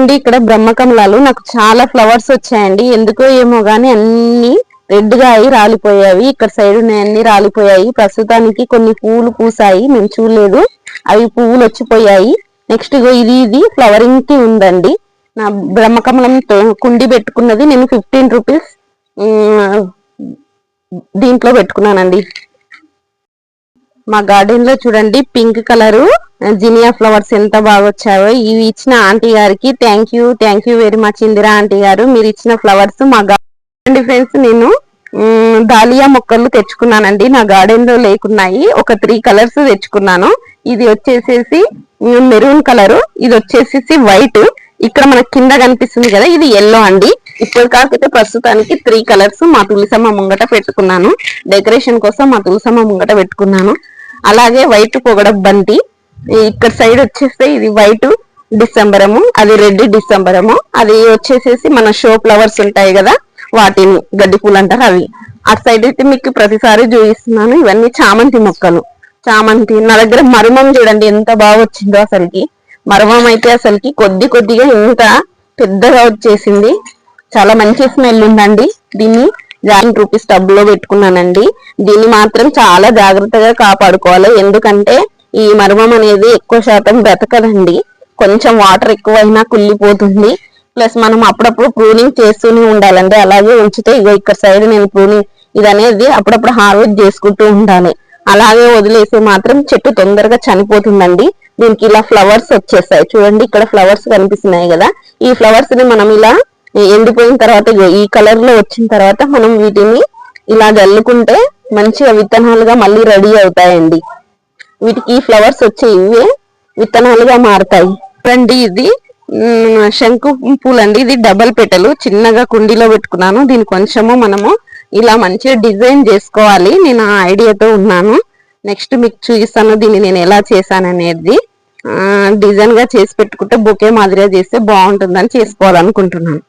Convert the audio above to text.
అండి ఇక్కడ బ్రహ్మకమలాలు. నాకు చాలా ఫ్లవర్స్ వచ్చాయండి. ఎందుకో ఏమో గాని అన్ని రెడ్గా అయి రాలిపోయాయి. ఇక్కడ సైడ్ అన్ని రాలిపోయాయి. ప్రస్తుతానికి కొన్ని పువ్వులు పూసాయి మేము చూడలేదు. అవి పువ్వులు వచ్చిపోయాయి. నెక్స్ట్ ఇది ఇది ఫ్లవరింగ్కి ఉందండి. నా బ్రహ్మకమలం కుండి పెట్టుకున్నది నేను ఫిఫ్టీన్ రూపీస్ దీంట్లో పెట్టుకున్నానండి. మా గార్డెన్లో చూడండి పింక్ కలరు జినియా ఫ్లవర్స్ ఎంత బాగా వచ్చాయో. ఇవి ఇచ్చిన ఆంటీ గారికి thank you thank you very much Indira aunty గారు. మీరు ఇచ్చిన ఫ్లవర్స్ మా గార్డెన్ ఫ్రెండ్స్ నేను దాలియా మొక్కలు తెచ్చుకున్నానండి. నా గార్డెన్లో లేకున్నాయి. ఒక త్రీ కలర్స్ తెచ్చుకున్నాను. ఇది వచ్చేసేసి మెరూన్ కలర్ ఇది వచ్చేసేసి వైట్ ఇక్కడ మన కింద కనిపిస్తుంది కదా ఇది ఎల్లో అండి. ఇప్పుడు కాకపోతే ప్రస్తుతానికి త్రీ కలర్స్ మా తులసమ్మ ముంగట పెట్టుకున్నాను. డెకరేషన్ కోసం మా తులసమ్మ ముంగట పెట్టుకున్నాను. అలాగే వైట్ పొగడ బంతి. ఇక్కడ సైడ్ వచ్చేస్తే ఇది వైట్ డిసెంబరము అది రెడ్ డిసెంబరము. అది వచ్చేసేసి మన షో ఫ్లవర్స్ ఉంటాయి కదా వాటిని గడ్డి పూలు అంటారు అవి. అటు సైడ్ అయితే మీకు ప్రతిసారి చూపిస్తున్నాను. ఇవన్నీ చామంతి మొక్కలు. చామంతి నా దగ్గర మరుమం చూడండి ఎంత బాగా వచ్చిందో అసలుకి. మరుమం అయితే అసలుకి కొద్ది కొద్దిగా ఇంత పెద్దగా వచ్చేసింది. చాలా మంచి స్మెల్ ఉందండి దీన్ని. జాయిన్ రూపీస్ టబ్లో పెట్టుకున్నానండి. దీన్ని మాత్రం చాలా జాగ్రత్తగా కాపాడుకోవాలి. ఎందుకంటే ఈ మర్మం అనేది ఎక్కువ శాతం బ్రతకదండి. కొంచెం వాటర్ ఎక్కువైనా కుళ్ళిపోతుంది. ప్లస్ మనం అప్పుడప్పుడు ప్రూనింగ్ చేస్తూనే ఉండాలండి. అలాగే ఉంచితే ఇగో ఇక్కడ సైడ్ నేను ప్రూనింగ్ ఇది అనేది అప్పుడప్పుడు హార్వెస్ట్ చేసుకుంటూ ఉండాలి. అలాగే వదిలేస్తే మాత్రం చెట్టు తొందరగా చనిపోతుందండి. దీనికి ఇలా ఫ్లవర్స్ వచ్చేస్తాయి చూడండి ఇక్కడ ఫ్లవర్స్ కనిపిస్తున్నాయి కదా. ఈ ఫ్లవర్స్ని మనం ఇలా ఎండిపోయిన తర్వాత ఈ కలర్లో వచ్చిన తర్వాత మనం వీటిని ఇలా జల్లుకుంటే మంచిగా విత్తనాలుగా మళ్ళీ రెడీ అవుతాయండి. వీటికి ఫ్లవర్స్ వచ్చి ఇవే విత్తనాలుగా మారుతాయి. రండి ఇది శంకు పూలండి. ఇది డబల్ పెట్టలు. చిన్నగా కుండీలో పెట్టుకున్నాను. దీని కొంచెము మనము ఇలా మంచిగా డిజైన్ చేసుకోవాలి. నేను ఆ ఐడియాతో ఉన్నాను. నెక్స్ట్ మీకు చూపిస్తాను దీన్ని నేను ఎలా చేశాను అనేది. డిజైన్గా చేసి పెట్టుకుంటే బొకే మాదిరిగా చేస్తే బాగుంటుందని చేసుకోవాలనుకుంటున్నాను.